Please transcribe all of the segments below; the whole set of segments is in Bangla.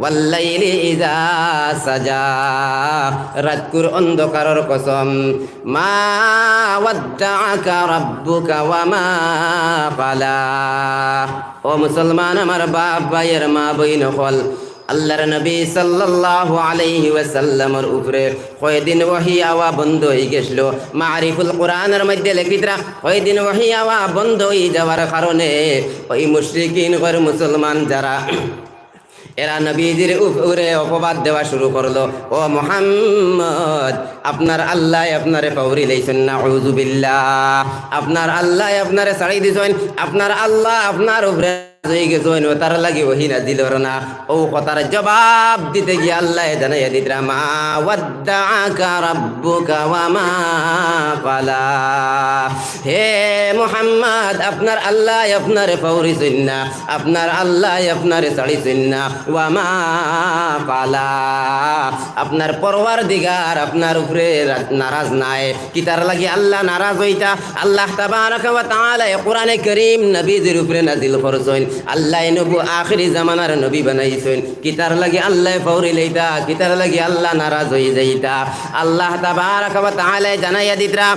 ওয়াল্লাইলি ইজা সাজা। রাতকুর অন্ধকারের কসম। মা ওয়াদ্দাআকা রাব্বুকা ওয়া মা ক্বালা ও মুসলমান, আমার বাপ ভাইয়ের মা বইন হল আল্লাহর নবী সাল্লাল্লাহু আলাইহি ওয়াসাল্লামের উপরে কয়দিন ওহি আওয়া বন্ধ হয়ে গেছিল। মারিফুল কোরআনের মধ্যে লেখিতরা কয়দিন ওহি আওয়া বন্ধ হয়ে যাওয়ার কারণে ওই মুশরিকিন ঘর মুসলমান যারা এরা নবীজির উপরে অপবাদ দেওয়া শুরু করল। ও মোহাম্মদ, আপনার আল্লাহ আপনারে পাউরি লইছেন না উজুবিল্লাহ আপনার আল্লাহ আপনারে ছাড়ি দিছেন, আপনার আল্লাহ আপনার উপরে গেছেন ও তার লাগি ওহি না দিল না। ও কথার জবাব দিতে গিয়ে আল্লাহ জানাইয়া দিতরা মা ওয়াদ্দাআকা রাব্বুকা মা ক্বালা হে মোহাম্মদ, আপনার আল্লাহ আপনার পাউরি না আপনার আল্লাহ আপনার ছাড়ি না ওয়া মা ক্বালা আপনার পরওয়ার দিগার আপনার উপরে নারাজ নাই। কি তার লাগি আল্লাহ নারাজ হইতা? আল্লাহ তাবারাকা ওয়া তাআলা কোরআনে করিম নবীদের উপরে নাজিল করছেন। আল্লাহ নবু আখরি জামানার নবী বানাইছেন। কি তার লাগি আল্লাহ ফৌরি লইতা কি তার লাগি আল্লাহ নারাজ হয়ে যাইতা। আল্লাহ তাবারাক ওয়া তাআলা জানাইয়া দিতরা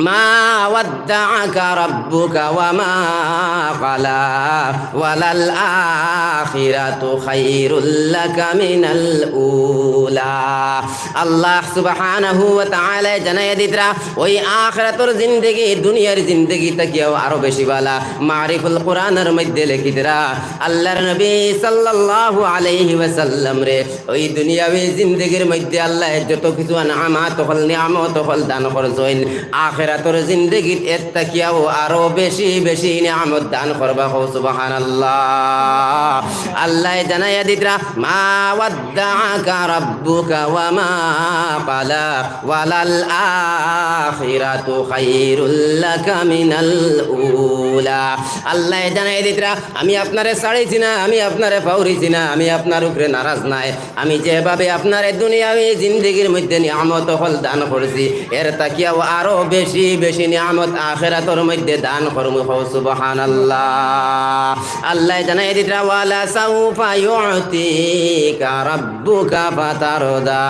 ما ودعك ربك وما قلى وللآخرة خير لك من الأولى আল্লাহ সুবহানাহু ওয়া তাআলা জানাইয়া দিতরা ওই আখিরাতের জিন্দেগি দুনিয়ার জিন্দেগি তাকিয়াও আরো বেশি বালা মারিফুল কোরআনের মধ্যে লিখিতরা আল্লাহর নবী সাল্লাল্লাহু আলাইহি ওয়াসাল্লাম রে ওই দুনিয়াবি জিন্দেগির মধ্যে আল্লাহ যত কিছু আনামাত হল নিয়ামত হল দান করছেন আখেরাতর জিন্দগির এর তাকিয়াও আরও বেশি বেশি নিয়ামত দান করবা হো সুবাহান আল্লাহ আল্লাহ জানাইয়া দিতরা, মা রাব্বুকা ওয়া মা ওয়ালাল আখিরাতু লাকা মিনাল উলা। আল্লাহ জানাইয়া দিতরা, আমি আপনারে ছাড়িছি না, আমি আপনারে পাউরিছি না, আমি আপনার উপরে নারাজ নাই। আমি যেভাবে আপনার দুনিয়াবি জিন্দগির মধ্যে নিয়ামত হল দান করছি, এর তাকিয়াও আরও বেশি বেশি বেশি নিয়ামত আখেরাতর মধ্যে দান করমু হও সুবহানাল্লাহ। আল্লাহ জানাই দিতরা ওয়ালা সাউফা ইউতিকা রাব্বুকা ফাতারদা।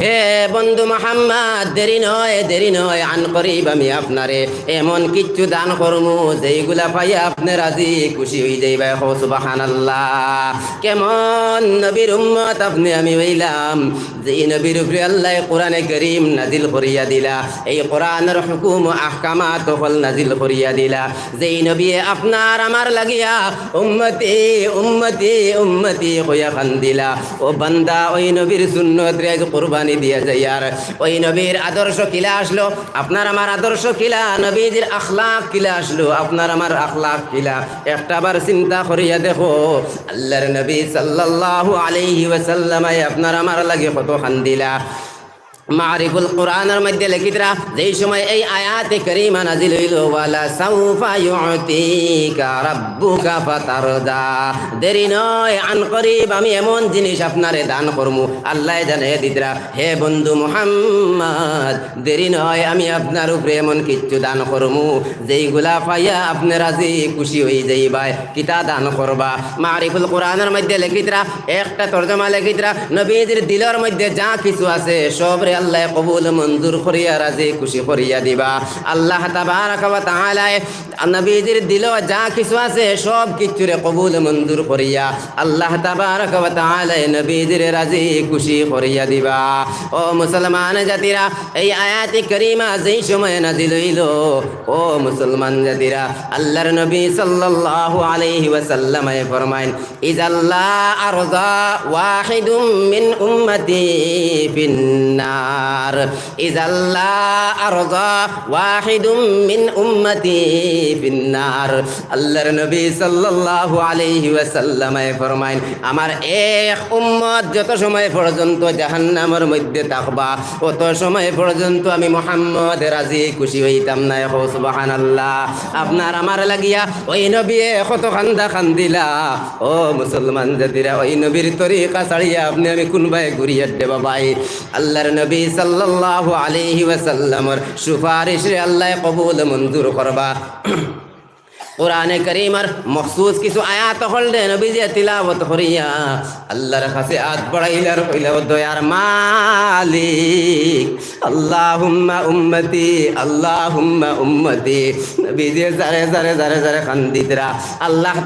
হে বন্ধু মোহাম্মদ, দেরি নয় দেরি নয়, আন করিব আমি আপনারে। এমন কিচ্ছু দান করমু, যেইগুলা পাই আপনি রাজি, খুশি হয়ে যাইবা। হো, সুবহানাল্লাহ। কেমন নবীর উম্মত আপনি, আমি হইলাম। যেই নবীর উপরে আল্লাহ কোরআনে করিম নাজিল করিয়া দিলা। এই কোরআনের হুকুম, আহকামাত হল নাজিল করিয়া দিলা। যেই নবী আপনার আমার লাগিয়া উম্মতি উম্মতি উম্মতি হইয়া খান দিলা। ও বান্দা, ওই নবীর সুন্নত রে কোরবানি দিয়া যাই আর ওই নবীর আদর্শ কিলা আসলো? আপনার আমার আদর্শ কিলা, নবীজির আখলাখ কিলা আসলো? আপনার আমার আখলাখ কিলা? একটা বার চিন্তা করিয়া দেখো, আল্লাহর নবী সাল্লাল্লাহু আলাইহি ওয়াসাল্লামাই আপনার আমার লাগে কত খান দিলা। মারিফুল কোরআনের মধ্যে লিখিতরা যেই সময় এই আয়াতে করিমা নাজিল হইল, ওয়ালা সাউফা ইউতিকা রাব্বুকা ফাতারদা। দেরি নয়, আন করিব, আমি এমন জিনিস আপনারে দান করমু। আল্লাহ জানে দিতরা হে বন্ধু মুহাম্মদ, দেরি নয়, আমি আপনার উপরে এমন কিচ্ছু দান করমু। যেইগুলা পাইয়া আপনি রাজি, খুশি হয়ে যাইবাই, কিতা দান করবা? মারিফুল কোরআনের মধ্যে লিখিতরা একটা তর্জমা লিখিতরা নবীজির দিলের মধ্যে যা কিছু আছে, সবরে আল্লাহ কবুল মঞ্জুর করিয়া রাজি, খুশি করিয়া দিবা। আল্লাহ তাবারাকা ওয়া তাআলা নবীজির দিল যা কিছু আছে সব কিছুরে কবুল মঞ্জুর করিয়া আল্লাহ তাবারাকা ওয়া তাআলা নবীজির রাজি, খুশি করিয়া দিবা। ও মুসলমান জাতিরা, এই আয়াতি করিমা যেই সময় নাজিল হইল, ও মুসলমান জাতিরা, আল্লাহর নবী সাল্লাল্লাহু আলাইহি ওয়াসাল্লাম ফরমাইন ইজাল্লা আরজা ওয়াহিদুম মিন উম্মতি ফিন্নার। النار إذا لا أرضى واحد من أمتي في النار আল্লাহর নবী সাল্লাল্লাহু আলাইহি ওয়াসাল্লাম ফরমাইন আমার এক উম্মত যত সময় পর্যন্ত জাহান্নামের মধ্যে থাকবা অত সময় পর্যন্ত আমি মোহাম্মদ রাজি খুশি হইতাম না হো সুবহানাল্লাহ আপনার আমার লাগিয়া ওই নবী কত খান্দা খান্দিলা ও মুসলমান জাতিরা ওই নবীর তরিকা ছাড়িয়া আপনি আমি কোনবাই ঘুরিয়ে দেবা ভাই আল্লাহর নবী সাল্লাল্লাহু আলাইহি ওয়াসাল্লামর সুপারিশ রে আল্লাহ কবুল মঞ্জুর করবা। কোরআনে করিমার মখসুস কিছু আয়াত হলদে নবীজি তিলাবত করিয়া আল্লাহর কাছে হাত বাড়াইলার কইলা ও দয়ার মালিক, আল্লাহুম্মা উম্মতি আল্লাহুম্মা উম্মতি নবীজি জারে জারে আল্লাহ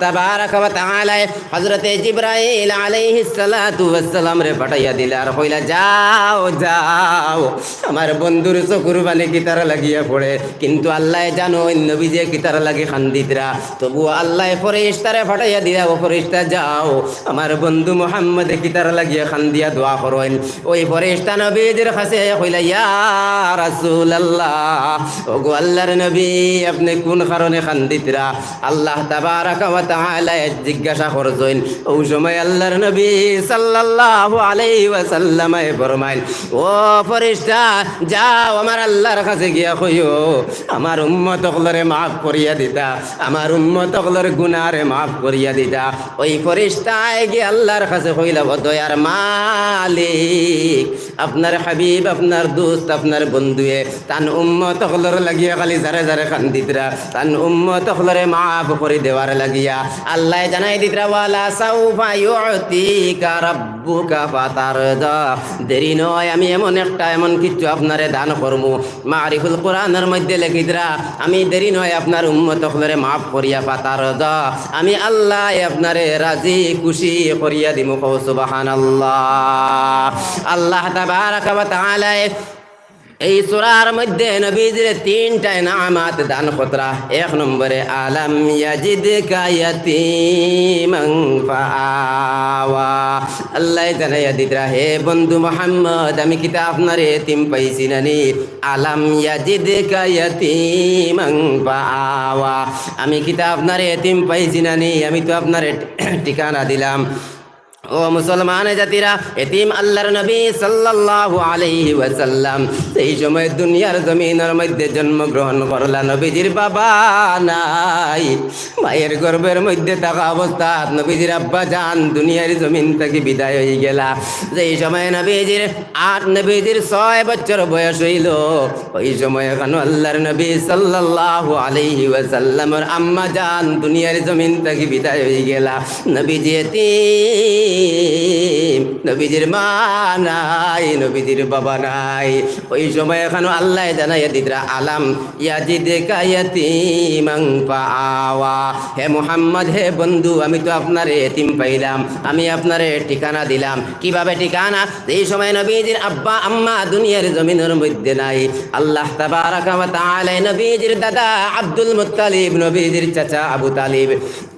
রে দিলার কইলা যাও যাও। আমার বন্ধুর চকুর কিতার লাগিয়া পড়ে। কিন্তু আল্লাহ জানো, ওই নবীজে কিতার লাগে খান্দিতরা। তবু আল্লাহ ফরিস্তারে ফাটাইয়া দিয়া, ও ফরিস্তা, যাও। আমার বন্ধু মোহাম্মদ কিতার লাগিয়া খান্দিয়া দোয়া করেন ওই ফরিস্তা নবীদের কাছে কইলা ইয়া ও গো আল্লাহর নবী, আপনি কোন কারণে খান্দিতরা? আল্লাহ তাবারাকা ওয়া তাআলা জিজ্ঞাসা করছেন ওই সময় আল্লাহর নবী সাল্লাল্লাহু আলাইহি ওয়াসাল্লাম ফরমাইল, ও ফরিস্তা, যাও আমার আল্লাহর কাছে গিয়া কইও, আমার উম্মত অকলরে মাফ করিয়া দিতা, আমার উম্মত অকলর গুনারে মাফ করিয়া দিতা। ওই ফরিস্তায় গিয়ে আল্লাহর কাছে কইলা, ও দয়ার মালিক, আপনার হাবিব, আপনার দোস্ত, আপনার বন্ধুয়ে, তান উম্মত অকলর লাগিয়া খালি জারে জারে খান তান উম্মত অকলরে মাফ করে দেওয়ার লাগিয়া আল্লাহ জানাই দিতরা ওয়ালা সাউফা ইউতিকা রাব্বুকা ফাতারদা। দেরি নয়, আমি এমন একটা, এমন কিছু আপনারে দান করমু। মারিফুল কোরআনের মধ্যে লেখিতরা আমি দেরি নয়, আপনার উম্মত হলরে মাফ করিয়া পাতার দ আমি আল্লাহ আপনারে রাজি, খুশি করিয়া দিমু সুবহানাল্লাহ। আল্লাহ তাবারাকা ওয়া তাআলা এই সুরার মধ্যে নবীজির তিনটা নামাত দান খতরা। এক নম্বরে, আলাম ইয়াজিদ কায়াতিমান ফাআওয়া। আল্লাহ জানাইয়া দিতরা হে বন্ধু মোহাম্মদ, আমি কিতা আপনার এতিম পাইছি নানি আলাম ইয়াজিদ কায়াতিমান ফাআওয়া। আমি কিতা আপনার এতিম পাইছি নানি আমি তো আপনার ঠিকানা দিলাম। ও মুসলমান জাতিরা, এতিম আল্লাহর নবী সাল্লাল্লাহু আলাইহি ওয়াসাল্লাম, সেই সময় দুনিয়ার জমিনের মধ্যে জন্মগ্রহণ করলা নবীজির বাবা নাই। মায়ের গর্ভের মধ্যে থাকা অবস্থা নবীজির আব্বা জান দুনিয়ার জমিন থেকে বিদায় হয়ে গেলা। যেই সময় নবীজির আট, নবীজির ছয় বছর বয়স হইল, ওই সময় এখন আল্লাহর নবী সাল্লাল্লাহু আলাইহি ওয়াসাল্লামের আম্মা জান দুনিয়ার জমিন থেকে বিদায় হয়ে গেলা। নবীজি এতিম নবীজির মা নাই, নবীজির বাবা নাই। ওই সময় এখানে আল্লাহ জানাই দিদরা আলাম ইয়াজি ইয়াজিদ কায়াতিমাং পাওয়া হে মোহাম্মদ, হে বন্ধু, আমি তো আপনার এতিম পাইলাম, আমি আপনার ঠিকানা দিলাম। কীভাবে ঠিকানা? এই সময় নবীজির আব্বা, আম্মা দুনিয়ার জমিনের মধ্যে নাই। আল্লাহ তাবারাকা ওয়া তাআলা নবীজির দাদা আব্দুল মুত্তালিব, নবীজির চাচা আবু তালিব।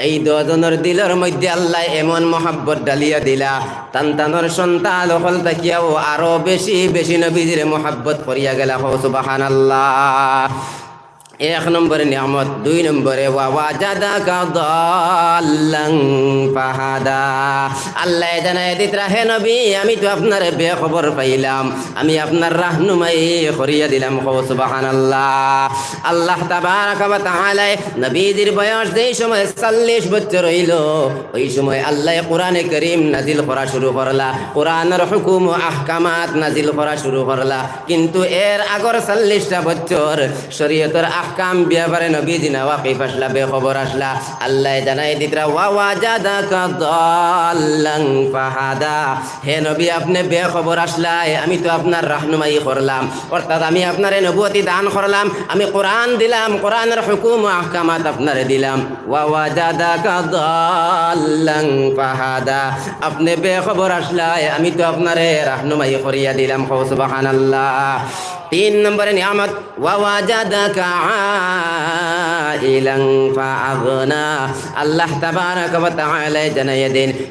এই দুজনের দিলের মধ্যে আল্লাহ এমন মহাব্বত ডালিয়া দিলা। তান্তানোর সন্তান হল তাকিয়াও আরও বেশি বেশি নবীজির মোহাব্বত করিয়া গেলা হো সুবহানাল্লাহ। এক নম্বরে নিয়ামত, দুই নম্বরে আল্লাহ জানায় দিতরা হে নবী, আমি তো আপনার বেখবর পাইলাম, আমি আপনার রাহনুমাই করিয়া দিলাম সুবহানাল্লাহ। আল্লাহ তাবারাকা ওয়া তাআলা, নবীজির বয়স যেই সময় 40 বছর হইল, ওই সময় আল্লাহ কোরআনে করিম নাজিল করা শুরু করলা, কোরআনের হুকুম আহকামাত নাজিল করা শুরু করলা। কিন্তু এর আগর 40টা বছর শরীয়তের আহকাম ব্যাপারে নবীজি না ওয়াকিফ আসলা, বেখবর আসলা। আল্লাহ জানাই দিতরা, ওয়া ওয়াজাদাকা দাল্লাং ফাহাদা। হে নবী, আপনি বেখবর আসলাই, আমি তো আপনার রাহনুমাই করলাম। অর্থাৎ আমি আপনার নবুয়তি দান করলাম, আমি কোরআন দিলাম, কোরআনের হুকুম আহকামাত আপনারে দিলাম। ওয়া ওয়াজাদাকা দাল্লাং ফাহাদা। আপনি বেখবর আসলাই, আমি তো আপনারে রাহনুমাই করিয়া দিলাম। সুবহানাল্লাহ। তিন নম্বরে নিয়ামত আল্লাহ তাবারাক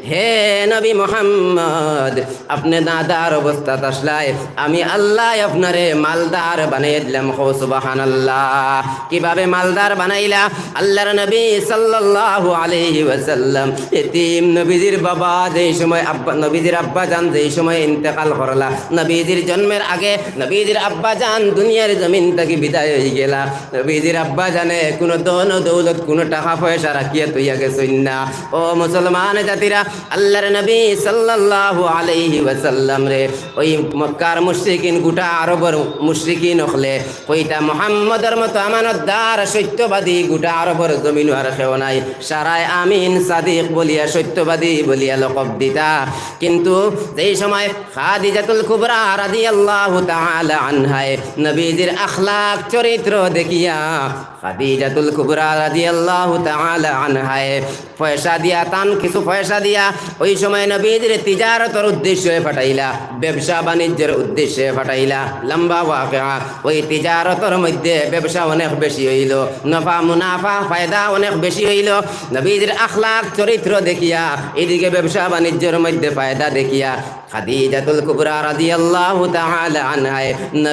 হে নবী মুহাম্মদ, আপনি দাদার অবস্থা আসলাই আমি আল্লাহ আপনারে মালদার বানাই দিলাম। হো, সুবহানাল্লাহ। কীভাবে মালদার বানাইলা? আল্লাহর নবী সাল্লাল্লাহু আলাইহি ওয়াসাল্লাম এতিম নবীজির বাবা যেই সময় আব্বা, নবীজির আব্বা জান যেই সময় ইন্তেকাল করলা। নবীজির জন্মের আগে নবীজির আব্বা আব্বা জান দুনিয়ার জমিন থেকে বিদায় হয়ে গেলা। নবীজির আব্বা জানে কোনো দন দৌলত, কোনো টাকা পয়সা রাখিয়া তুইয়া গেছইন না। ও মুসলমান জাতিরা, আল্লাহর নবী সাল্লাল্লাহু আলাইহি ওয়াসাল্লাম রে, ওই মক্কার মুশরিকিন গোটা আরবর মুশরিকিন হলে কইতা মুহাম্মদের মতো আমানতদার, সত্যবাদী গোটা আরবর জমিন আর কেউ নাই। সারায় আমিন, সাদিক বলিয়া, সত্যবাদী বলিয়া লকব দিতা। কিন্তু যেই সময় খাদিজাতুল কুবরা রাদিয়াল্লাহু তাআলা আনহায় নবীজির আখলাক চরিত্র দেখিয়া খাদিজাতুল কুবরা রাদিয়াল্লাহু তাআলা আনহায় পয়সা দিয়া, তান কিছু পয়সা দিয়া ওই সময় নবীজির তিজারতর উদ্দেশ্যে ফাটাইলা ব্যবসা বাণিজ্যের উদ্দেশ্যে ফাটাইলা লম্বা ওয়াকিয়া। ওই তিজারতর মধ্যে ব্যবসা অনেক বেশি হইল, নফা মুনাফা ফায়দা অনেক বেশি হইল। নবীজির আখলাক চরিত্র দেখিয়া, এদিকে ব্যবসা বাণিজ্যের মধ্যে ফায়দা দেখিয়া খাদিজাতুল কুবরা রাদিয়াল্লাহু তাআলা আনহায়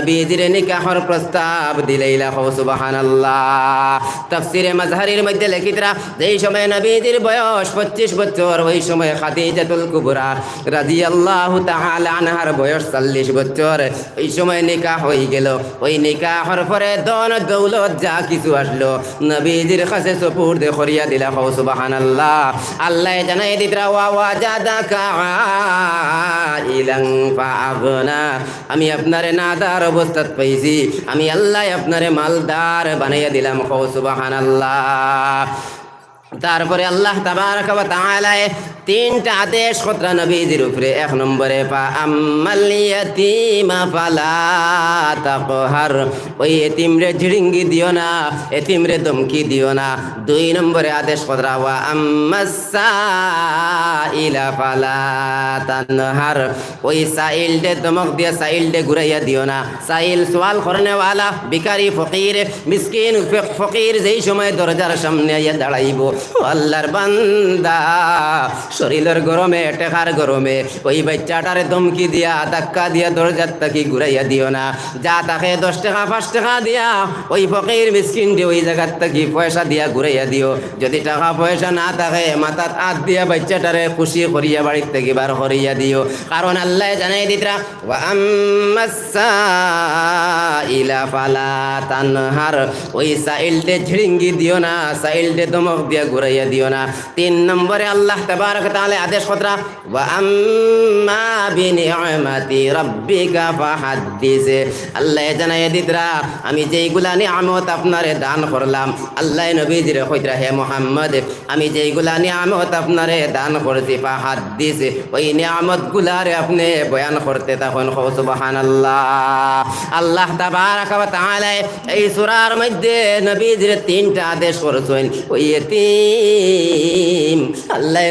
নবীজির নিকাহর প্রস্তাব দিলাইলা হো সুবহানাল্লাহ। তাফসিরে মাজহারির মধ্যে লেখিতরা, যেই সময় নবীজির বয়স 25 বছর, ওই সময় খাদিজাতুল কুবরা রাদিয়াল্লাহু তাআলা আনহার বয়স 40 বছর। ওই সময় নিকাহ হয়ে গেল। ওই নিকাহর পরে দন, দৌলত যা কিছু আসলো, নবীজির কাছে সুপুর্দ করিয়া দিলা হো সুবহানাল্লাহ। আল্লাহ আল্লাহ জানাই দিতরা ওয়া ওয়াজাদাকা ইলাং ফাগনা আমি আপনারে নাদার অবস্থাত পাইছি আমি আল্লাহ আপনারে মালদার বানাইয়া দিলাম। কৌ সুবহানাল্লাহ। তারপরে আল্লাহ তাবারক ওয়া তিনটা আদেশ খতরা নবীজির উপরে। এক নম্বরে পা আম্মাল ইয়াতীমা ফালা তাকহার। ওই এতিমরে ঝিড়িঙ্গি দিও না, এতিমরে দমকি দিও না। দুই নম্বরে আদেশ খতরা, ওয়া আম্মাস সাইলা ফালা তানহার। ওই সাইল দে দমক দিয়া সাইল দে ঘুরাইয়া দিও না। সাইল সওয়াল করনে ভিখারি, ফকির, মিসকিন ফকির যেই সময় দরজার সামনে আইয়া দাঁড়াইব আল্লাহর বান্দা, শরীরের গরমে টেকার গরমে, ওই বাচ্চাটারে ধমকি দিয়া, ধাক্কা দিয়া, দরজার তাকি ঘুরাইয়া দিও না। যা তাকে দশ টাকা, পাঁচ টাকা দিয়া, ওই ফকির মিসকিন দিয়ে ওই জায়গার তাকি পয়সা দিয়া ঘুরাইয়া দিও। যদি টাকা পয়সা না থাকে মাথাত হাত দিয়া বাচ্চাটারে খুশি করিয়া বাড়ির থেকে বার করিয়া দিও। কারণ আল্লাহ জানাই দিতরা ইলা ফালা তানহার। ওই সাইলটে ঝিড়িঙ্গি দিও না সাইলটে দমক দিয়া ঘুরাইয়া দিও না। তিন নম্বরে আল্লাহ তাবারক তাআলা আদেশ কতরা? আল্লাহ আমি যেইগুলা আপনারে দান করলাম, আল্লাহ নবীজিরে হে আমি যেইগুলা আপনারে দান ওই নিয়ামত গুলারে আপনি বয়ান করতে তখন আল্লাহ এই সূরার মধ্যে নবীজির তিনটা আদেশ করেছেন, ওই আল্লাহ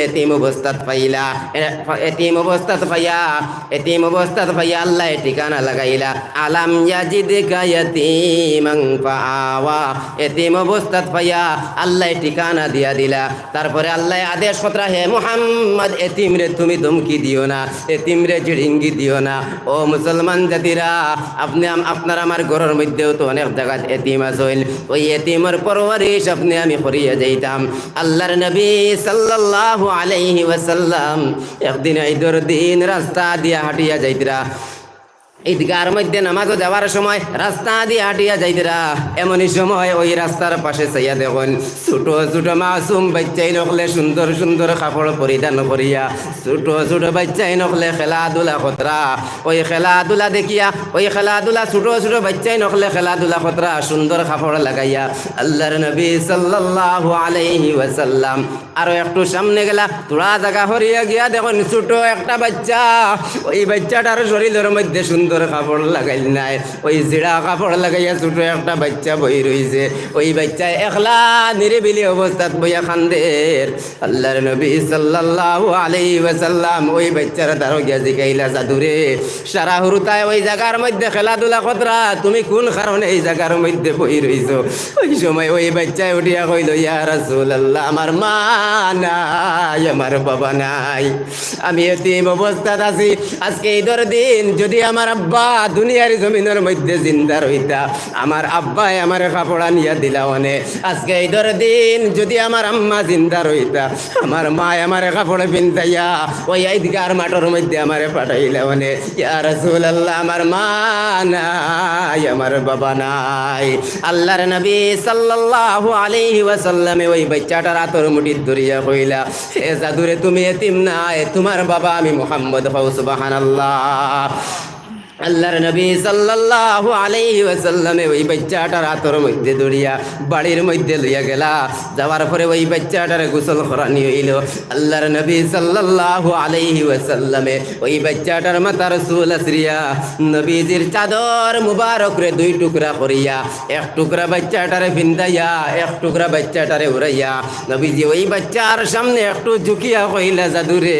এতিম অবস্থাত পাইলা অবস্থাত ঠিকানা লাগাইলা আলাম আল্লাহ ঠিকানা দিয়া দিলা তারপরে আল্লাহ আদেশ হে মুহাম্মদ এতিম রে তুমি ধমকি দিও না এতিম রে ঝিড়িঙ্গি দিও না ও মুসলমান জাতিরা আপনি আপনার আমার ঘরের মধ্যেও তো অনেক জায়গায় এতিম আসইল ওই এতিমের পরওয়ারিশ আপনি আমি করিয়া যাইতাম আল্লাহর নবী সাল্লাল্লাহু আলাইহি ওয়াসাল্লাম একদিন ঈদের দিন রাস্তা দিয়া হাঁটিয়া যাইতরা। ঈদগার মধ্যে নামাজও যাওয়ার সময় রাস্তা দিয়ে হাঁটিয়া যাইতরা এমনই সময় ওই রাস্তার পাশে চাইয়া দেখুন, ছোট ছোট মাসুম বাচ্চাই নকলে সুন্দর সুন্দর কাপড় পরিধান করিয়া, ছোট ছোট বাচ্চাই নকলে খেলাধুলা খতরা ওই খেলাধুলা দেখিয়া, ওই খেলাধুলা ছোট ছোট বাচ্চাই নকলে খেলাধুলা খতরা সুন্দর কাপড় লাগাইয়া আল্লাহর নবী সাল্লাল্লাহু আলাইহি ওয়াসাল্লাম। আরও একটু সামনে গেলা, তোরা জায়গা হরিয়া গিয়া দেখুন, ছোট একটা বাচ্চা। ওই বাচ্চাটার শরীরের মধ্যে সুন্দর কাপড় লাগাইল নাই। ওই জিড়া কাপড় লাগাইয়া ছোট একটা বাচ্চা বই রইছে। ওই বাচ্চা একলা নিরিবিলি অবস্থাত বইয়া খান্দের আল্লাহর নবী সাল্লাল্লাহু আলাইহি ওয়াসাল্লাম ওই বাচ্চার দ্বারা গিয়া জিকাইলা জাদুরে, সারা হুরুতায় ওই জায়গার মধ্যে খেলাধুলা কতরা? তুমি কোন কারণে এই জায়গার মধ্যে বই রইছো? ওই সময় ওই বাচ্চায় উঠিয়া কইল, ইয়া রাসূলুল্লাহ, আমার মা নাই, আমার বাবা নাই। আমি এতিম অবস্থাত আছি। আজকে ঈদের দিন যদি আমার আব্বা, দুনিয়ার জমিনের মধ্যে জিন্দা রইতা। আমার আব্বাই আমার কাপড়া নিয়া দিলা অনে আজকে এই ধর দিন যদি আমার আম্মা জিন্দা রইতা, আমার মা আমার কাপড় পিন্তাইয়া ওই ঈদগার মাঠের মধ্যে আমারে পাঠাইলা অনে ইয়া রাসূলুল্লাহ, আমার মা নাই, আমার বাবা নাই। আল্লাহর নবী সাল্লাল্লাহু আলাইহি ওয়াসাল্লামে ওই বাচ্চাটার আতর মুঠি ধরিয়া কইলা, হে জাদুরে, তুমি এতিম নাই তোমার বাবা আমি মুহাম্মদ হও, সুবহানাল্লাহ। আল্লাহর নবী সাল্লাল্লাহু আলাইহি ওয়াসাল্লামে ওই বাচ্চাটার আতর মধ্যে দড়িয়া বাড়ির মধ্যে লইয়া গেলা। যাওয়ার পরে ওই বাচ্চাটার গোসল করানি হইল। আল্লাহর নবী সাল্লাল্লাহু আলাইহি ওয়াসাল্লামে ওই বাচ্চাটার মাথার চুল আসরিয়া নবীজির চাদর মুবারক রে দুই টুকরা করিয়া, এক টুকরা বাচ্চাটারে ফিন্দাইয়া এক টুকরা বাচ্চাটারে উড়াইয়া, নবীজি ওই বাচ্চার সামনে একটু ঝুঁকিয়া কইলা জাদুরে,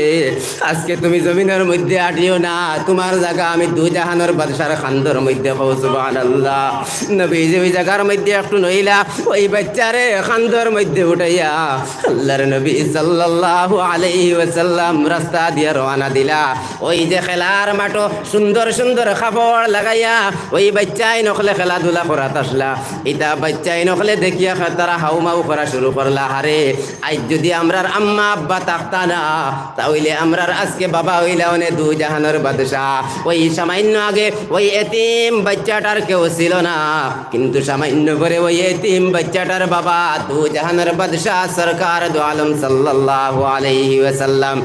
আজকে তুমি জমিনের মধ্যে আটিও না, তোমার জায়গা আমি দু জাহানোর বাদশার খান্দর মধ্যে কও সুবহানাল্লাহ। নবীজি ওই জায়গার মধ্যে একটু নইলা, ওই বাচ্চারে খান্দর মধ্যে উঠাইয়া আল্লাহর নবী সাল্লাল্লাহু আলাইহি ওয়াসাল্লাম রাস্তা দিয়ে রওনা দিলা। ওই যে খেলার মাঠো, সুন্দর সুন্দর কাপড় লাগাইয়া ওই বাচ্চাই নখলে খেলাধুলা করাত আসলা। ইতা বাচ্চাই নখলে দেখিয়া তারা হাউমাউ করা শুরু করলা। হারে, আজ যদি আমরার আম্মা আব্বা থাকতা না তাহলে আমরার আজকে বাবা হইলা অনে দু জাহানের বাদশাহ। ওই সামান্য আগে ওই এতিম বাচ্চাটার কেউ ছিল না। কিন্তু সামান্য করে ওই এতিম বাচ্চাটার বাবা দু জাহানের বাদশাহ সরকার দু আলম সাল্লাল্লাহু আলাইহি ওয়াসাল্লাম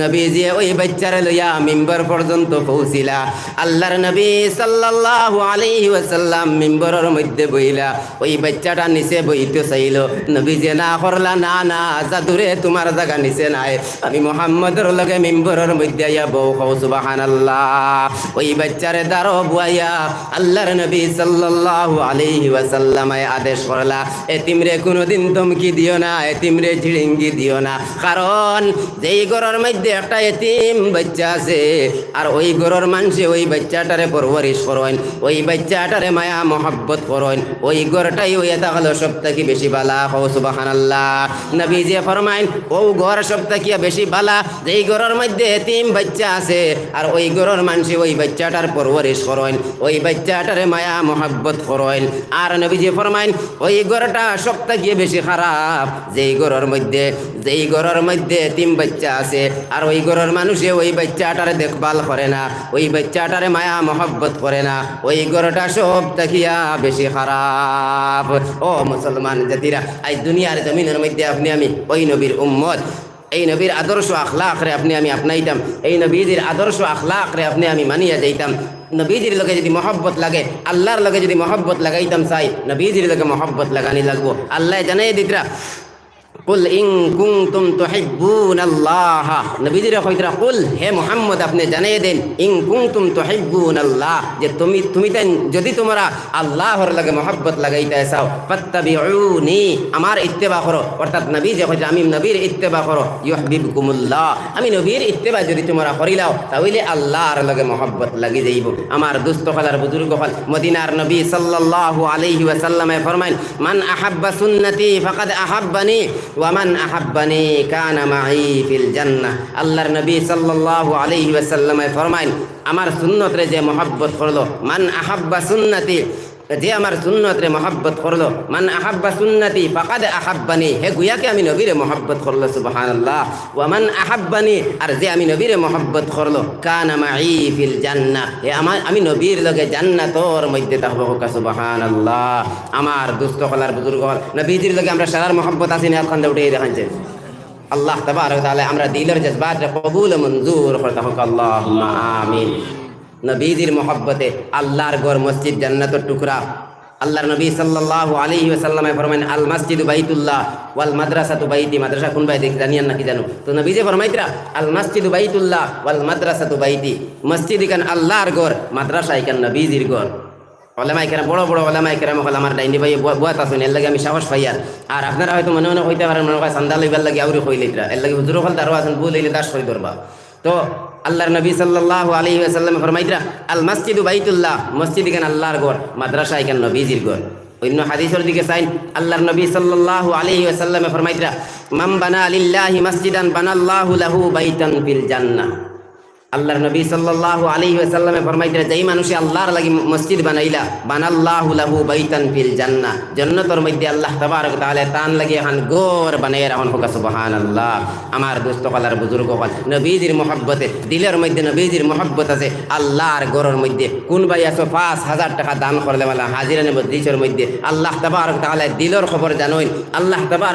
নবীজি ওই বাচ্চার লইয়া মিম্বর পর্যন্ত পৌঁছিলা। আল্লাহর নবী সাল্লাল্লাহু আলাইহি ওয়াসাল্লাম মিম্বরের মধ্যে বইলা, ওই বাচ্চাটা নিচে বইতে চাইল, নবীজি, না করলা, না না, জাদুরে তোমার জায়গা নিচে নাই। আমি মোহাম্মদের লগে মিম্বরের মধ্যে আইয়া বউ কও সুবহানাল্লাহ। ওই বাচ্চারে দাঁড়ো বুয়াইয়া, আল্লাহর নবী সাল্লাল্লাহু আলাইহি ওয়াসাল্লামে আদেশ করলা, এতিমরে কোনোদিন ধমকি দিও না, এতিমরে ঝিড়িঙ্গি দিও না। কারণ যেই ঘরের মধ্যে একটা এতিম বাচ্চা আছে, আর ওই ঘরের মানুষে ওই বাচ্চাটারে পরবরিশ করেন, ওই বাচ্চাটারে মায়া মহব্বত করেন, ওই ঘরটাই ওই এটা হলো সব থেকে বেশি বালা। হো সুবহানাল্লাহ। নবী যে ফরমাইন, ও ঘর সব থেকে বেশি বালা। যেই ঘরের মধ্যে এতিম বাচ্চা আছে, আর ওই ঘরের মানুষে ওই বাচ্চাটার পরবরিশ করেন ওই বাচ্চাটারে মায়া মহব্বত করেন আর নবী যে ফরমাইন ওই ঘরটা সব থেকে বেশি খারাপ। যেই ঘরের মধ্যে, যেই ঘরের মধ্যে তিন বাচ্চা আছে, আর ওই ঘরের মানুষে ওই বাচ্চাটারে দেখভাল করে না, ওই বাচ্চাটারে মায়া মহব্বত করে না, ওই ঘরটা সব দেখিয়া বেশি খারাপ। ও মুসলমান জাতিরা, আজ দুনিয়ার জমিনের মধ্যে আপনি, আমি, ওই নবীর উম্মত এই নবীর আদর্শ আখলাকরে আপনি আমি আপনাইতাম। এই নবীজির আদর্শ আখলাকরে আপনি আমি মানিয়া যাইতাম। নবীজির লোকে যদি মহব্বত লাগে, আল্লাহর লোকে যদি মহব্বত লাগাইতাম চাই, নবীজির লোকে মহব্বত লাগানি লাগবো। আল্লাহ জানাই দিতরা কুল ইং কুনতুম তুহিব্বুনাল্লাহ। নবীজিরা কইতরা কুল, হে মুহাম্মদ, আপনি জানিয়ে দেন ইং কুনতুম তুহিব্বুনাল্লাহ, যে তুমি তুমি দেন যদি তোমরা আল্লাহর লাগে মহব্বত লাগাইতে চাও, ফাত্তাবিউনি, আমার ইত্তেবা করো। অর্থাৎ নবী যে কইতরা আমি নবীর ইত্তেবা করো, ইউহিব্বুকুমুল্লাহ। আমি নবীর ইত্তেবা যদি তোমরা করিলাও তাহলে আল্লাহর লাগে মহব্বত লাগি যাইব। আমার দুস্থ হলার বুজুর্গ হল মদিনার নবী সাল্লাল্লাহু আলাইহি ওয়াসাল্লামে ফরমাইন, মান আহাব্বা সুন্নতি ফাকাদ আহাব্বানি ওয়ামান আহাব্বানি কানা মাই ফিল জান্নাহ। আল্লাহর নবী সাল্লাল্লাহু আলাইহি ওয়াসাল্লামে ফরমাইন, আমার সুন্নতরে যে মহব্বত করল, মান আহাব্বা সুন্নতি যে আমার সুন্নতরে মহাব্বত করল, মান আহাব্বা সুন্নতি ফাকাদ আহাব্বানি হে গুয়াকে আমি নবীরে মহাব্বত করল, সুবহানাল্লাহ। ওয়া মান আহাব্বানি আর যে আমি নবীরে মহব্বত করল, কানা মাই ফিল জান্নাহ হে আমার, আমি নবীর লগে জান্নাতর মধ্যে থাকব কা, সুবহানাল্লাহ। আমার দুস্থ হলার বুজুর্গ হল, নবীজির লগে আমরা সারার মহব্বত আছি না খান্দা উঠে দেখাচ্ছে আল্লাহ তাআলা আমরা দিলের জজবাত কবুল মঞ্জুর করতে হোক আল্লাহুম্মা আমিন। নবীজির মহব্বতে আল্লাহর গড় মসজিদ, জান্নাতের টুকরা। আল্লাহর নবী সাল্লাল্লাহু আলাইহি ওয়াসাল্লামে ফরমাইন আল মসজিদু বাইতুল্লাহ ওয়াল মাদ্রাসাতু বাইতি, মাদ্রাসা কোন বাইতি জানিয়ান নাকি জানো। তো নবী যে ফরমাইতরা আল মসজিদু বাইতুল্লাহ ওয়াল মাদ্রাসাতু বাইতি, মসজিদ ইকান আল্লাহর গড় মাদ্রাসা ইকান নবীজির গড় ওলামাই কেরাম বড় বড় ওলামাই কেরাম হল আমার ডাইনি ভাই বুয়াত আসুন এর লাগে আমি সাহস পাই আর। আর আপনারা হয়তো মনে মনে হইতে পারেন, মনে হয় সান্দা লইবার লাগে আউরি হইলে এর লাগে হুজুর হল তারও আছেন, ভুল হইলে হই ধরবা তো আল্লাহর নবী সাল্লাল্লাহু আলাইহি ওয়াসাল্লাম ফরমাইতরা, আল মসজিদ বাইতুল্লাহ মসজিদ কেন আল্লাহর গড় মাদ্রাসা কেন নবীজির গড় অন্য হাদিসের দিকে চাইন, আল্লাহর নবী সাল্লাল্লাহু আলাইহি ওয়াসাল্লামে ফরমাইতরা মাম বানা আলিল্লাহি মসজিদান বানাল্লাহু লাহু বাইতান ফিল জান্নাহ আল্লাহর নবী সাল্লাল্লাহু আলাইহি ওয়াসাল্লামে ফরমাইতে যেই মানুষে আল্লাহর লাগি মসজিদ বানাইলা, বানাল্লাহু লাহু বাইতান ফিল জান্নাহ। জান্নাতের মধ্যে আল্লাহ তাবারক তাআলা তান লাগি এখন গোর বানাইয়া রাখুন। হোক, সুবহানাল্লাহ। আমার দোস্ত কলার বুজুর্গ হল নবীজির মহব্বতে, দিলের মধ্যে নবীজির মহব্বত আছে। আল্লাহর গরর মধ্যে, কোন ভাই আছো, পাঁচ হাজার টাকা দান করলে মালা হাজিরা নেব। দিশের মধ্যে আল্লাহ তাবারক তাআলা দিলের খবর জানোই আল্লাহ তাবার